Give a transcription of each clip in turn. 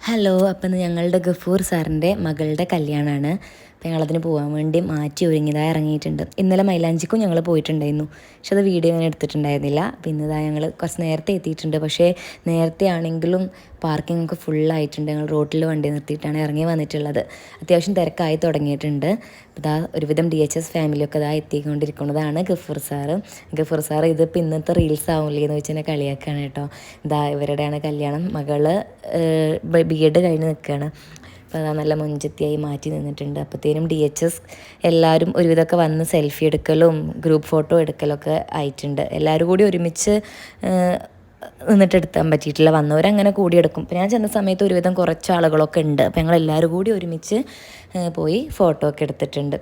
Hello അപ്പം ഞങ്ങളുടെ ഗഫൂർ സാറിന്റെ മകളുടെ കല്യാണമാണ് ഞങ്ങളതിന് പോകാൻ വേണ്ടി മാറ്റി ഒരുങ്ങിയതായി ഇറങ്ങിയിട്ടുണ്ട്. ഇന്നലെ മൈലാഞ്ചിക്കും ഞങ്ങൾ പോയിട്ടുണ്ടായിരുന്നു. പക്ഷെ അത് വീഡിയോ ഞാൻ എടുത്തിട്ടുണ്ടായിരുന്നില്ല. പിന്നെ ഇതാ ഞങ്ങൾ കുറച്ച് നേരത്തെ എത്തിയിട്ടുണ്ട്. പക്ഷേ നേരത്തെ ആണെങ്കിലും പാർക്കിംഗ് ഒക്കെ ഫുള്ളായിട്ടുണ്ട്. ഞങ്ങൾ റോട്ടിൽ വണ്ടി നിർത്തിയിട്ടാണ് ഇറങ്ങി വന്നിട്ടുള്ളത്. അത്യാവശ്യം തിരക്കായി തുടങ്ങിയിട്ടുണ്ട്. ഇതാ ഒരുവിധം ഡി എച്ച് എസ് ഫാമിലിയൊക്കെ ഇതാ എത്തിക്കൊണ്ടിരിക്കുന്നതാണ് ഗഫൂർ സാറ്. ഗഫൂർ സാർ ഇതിപ്പോൾ ഇന്നത്തെ റീൽസ് ആവില്ലേ എന്ന് വെച്ചാൽ കളിയാക്കുകയാണ് കേട്ടോ. ഇതാ ഇവരുടെയാണ് കല്യാണം. മകൾ ബി എഡ് കഴിഞ്ഞ് നിൽക്കുകയാണ് അപ്പോൾ അതാ നല്ല മുഞ്ചത്തിയായി മാറ്റി നിന്നിട്ടുണ്ട്. അപ്പോഴത്തേനും ഡി എച്ച് എസ് എല്ലാവരും ഒരുവിധമൊക്കെ വന്ന് സെൽഫി എടുക്കലും ഗ്രൂപ്പ് ഫോട്ടോ എടുക്കലൊക്കെ ആയിട്ടുണ്ട്. എല്ലാവരും കൂടി ഒരുമിച്ച് നിന്നിട്ട് എടുക്കാൻ പറ്റിയിട്ടില്ല. വന്നവരങ്ങനെ കൂടിയെടുക്കും അപ്പോൾ ഞാൻ ചെന്ന സമയത്ത് ഒരുവിധം കുറച്ച് ആളുകളൊക്കെ ഉണ്ട്. അപ്പോൾ ഞങ്ങൾ എല്ലാവരും കൂടി ഒരുമിച്ച് പോയി ഫോട്ടോ ഒക്കെ എടുത്തിട്ടുണ്ട്.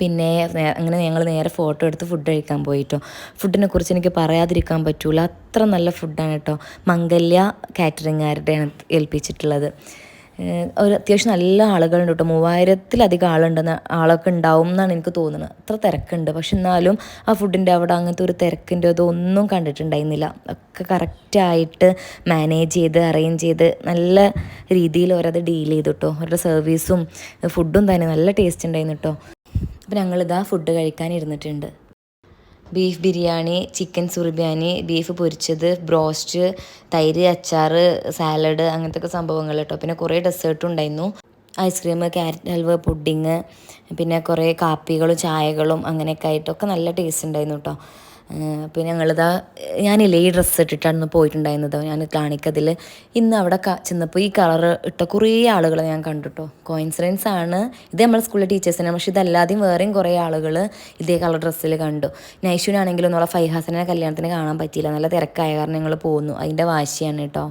പിന്നെ അങ്ങനെ ഞങ്ങൾ നേരെ ഫോട്ടോ എടുത്ത് ഫുഡ് കഴിക്കാൻ പോയിട്ടോ. ഫുഡിനെ കുറിച്ച് എനിക്ക് പറയാതിരിക്കാൻ പറ്റൂല. അത്ര നല്ല ഫുഡാണ് കേട്ടോ മംഗല്യ കാറ്ററിംഗുകാരുടെ ഏൽപ്പിച്ചിട്ടുള്ളത്. ഒരു അത്യാവശ്യം നല്ല ആളുകളുണ്ട് കേട്ടോ. മൂവായിരത്തിലധികം ആളുണ്ടെന്ന് ആളൊക്കെ ഉണ്ടാവും എന്നാണ് എനിക്ക് തോന്നുന്നത്. അത്ര തിരക്കുണ്ട്. പക്ഷെ എന്നാലും ആ ഫുഡിന്റെ അവിടെ അങ്ങനത്തെ ഒരു തിരക്കിന്റെ അതൊന്നും കണ്ടിട്ടുണ്ടായിരുന്നില്ല. ഒക്കെ കറക്റ്റായിട്ട് മാനേജ് ചെയ്ത് അറേഞ്ച് ചെയ്ത് നല്ല രീതിയിൽ അവരത് ഡീൽ ചെയ്തു കേട്ടോ. അവരുടെ സർവീസും ഫുഡും തന്നെ നല്ല ടേസ്റ്റ് ഉണ്ടായിരുന്നു കേട്ടോ. അപ്പോൾ ഞങ്ങളിതാ ഫുഡ് കഴിക്കാൻ ഇരുന്നിട്ടുണ്ട്. ബീഫ് ബിരിയാണി ചിക്കൻ സുറിബിയാനി ബീഫ് പൊരിച്ചത് ബ്രോസ്റ്റ് തൈര് അച്ചാർ സാലഡ് അങ്ങനത്തെ ഒക്കെ സംഭവങ്ങൾ കേട്ടോ. പിന്നെ കുറേ ഡെസേർട്ടും ഉണ്ടായിരുന്നു. ഐസ്ക്രീം ക്യാരറ്റ് ഹൽവ പുഡിങ് പിന്നെ കുറേ കാപ്പികളും ചായകളും അങ്ങനെയൊക്കെ ആയിട്ടൊക്കെ നല്ല ടേസ്റ്റ് ഉണ്ടായിരുന്നു കേട്ടോ. പിന്നെ ഞങ്ങളിതാ ഞാനില്ലേ ഈ ഡ്രസ്സ് ഇട്ടിട്ടാണ് പോയിട്ടുണ്ടായിരുന്നത്. ഞാൻ കാണിക്കതിൽ ഇന്ന് അവിടെ ചെന്നപ്പോൾ ഈ കളർ ഇട്ട കുറേ ആളുകളെ ഞാൻ കണ്ടുട്ടോ. കോയിൻസിഡൻസ് ആണ്. ഇത് നമ്മുടെ സ്കൂളിലെ ടീച്ചേഴ്സിനാണ് പക്ഷേ ഇതല്ലാതെയും വേറെയും കുറേ ആളുകൾ ഇതേ കളർ ഡ്രസ്സിൽ കണ്ടു. നൈഷുനാണെങ്കിലും നമ്മളെ ഫൈഹാസനെ കല്യാണത്തിന് കാണാൻ പറ്റിയില്ല. നല്ല തിരക്കായ കാരണം ഞങ്ങൾ പോന്നു. അതിന്റെ വാശിയാണ് കേട്ടോ